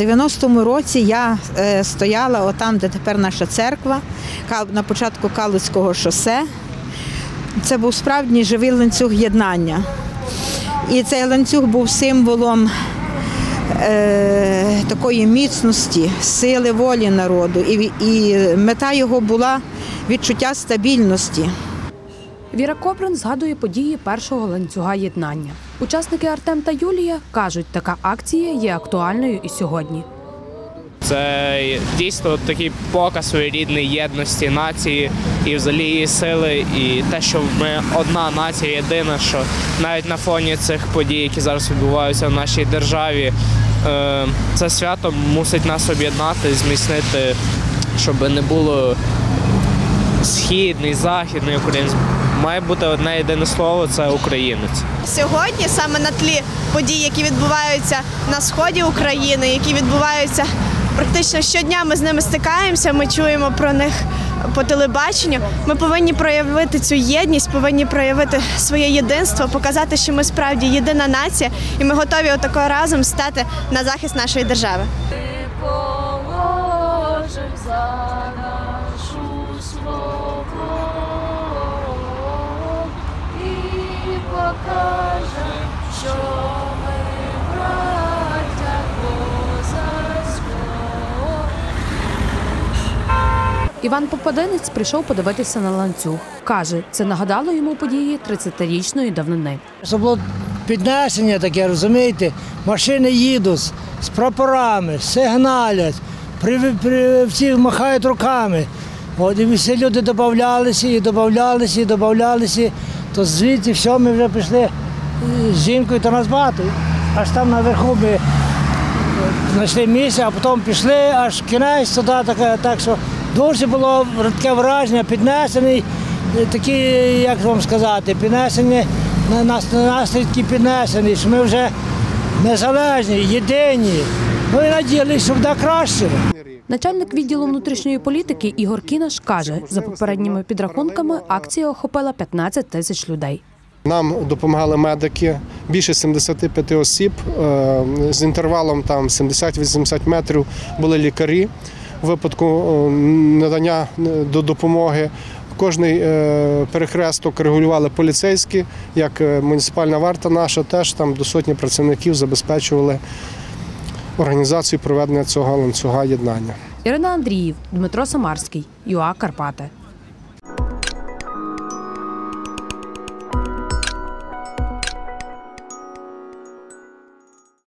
У 90-му році я е, стояла отам, де тепер наша церква, на початку Калуцького шосе. Це був справжній живий ланцюг єднання. І цей ланцюг був символом е, такої міцності, сили волі народу. І мета його була відчуття стабільності. Віра Коприн згадує події першого ланцюга єднання. Учасники Артем та Юлія кажуть, така акція є актуальною і сьогодні. Це дійсно такий показ своєрідної єдності нації і взагалі її сили, і те, що ми одна нація єдина, що навіть на фоні цих подій, які зараз відбуваються в нашій державі, е, це свято мусить нас об'єднати, зміцнити, щоб не було східний, західний українець. Має бути одне єдине слово це українець. Сьогодні саме на тлі подій, які відбуваються на сході України, які відбуваються практично щодня. Ми з ними стикаємося. Ми чуємо про них по телебаченню. Ми повинні проявити цю єдність, повинні проявити своє єдинство, показати, що ми справді єдина нація, і ми готові отако разом стати на захист нашої держави. положим за нашу свободу і що ми браття козацького. Іван Попадинець прийшов подивитися на ланцюг. Каже, це нагадало йому події 30-річної давнини. Це було піднесення таке, розумієте? Машини їдуть з з прапорами, сигналять, при, при, всі махають руками. От, і всі люди додавалися, і додавалися, і додавалися. То звідти все, ми вже пішли е, з жінкою та нас багато. Аж там наверху ми е, знайшли місце, а потім пішли аж кінець туди, таке, так що дуже було таке враження, піднесений, е, такі, як вам сказати, піднесені, на нас на наслідки піднесені, що ми вже незалежні, єдині. Ну і надіялися, що буде краще. Начальник відділу внутрішньої політики Ігор Кінаш каже, за попередніми підрахунками акція охопила 15 тисяч людей. Нам допомагали медики, більше 75 осіб е, з інтервалом там 70-80 метрів були лікарі у випадку е, надання е, до допомоги. Кожний перехресток регулювали поліцейські, як муніципальна варта наша, теж там до сотні працівників забезпечували організацію проведення цього ланцюга єднання. Ірина Андріїв, Дмитро Самарський, ЮА Карпати.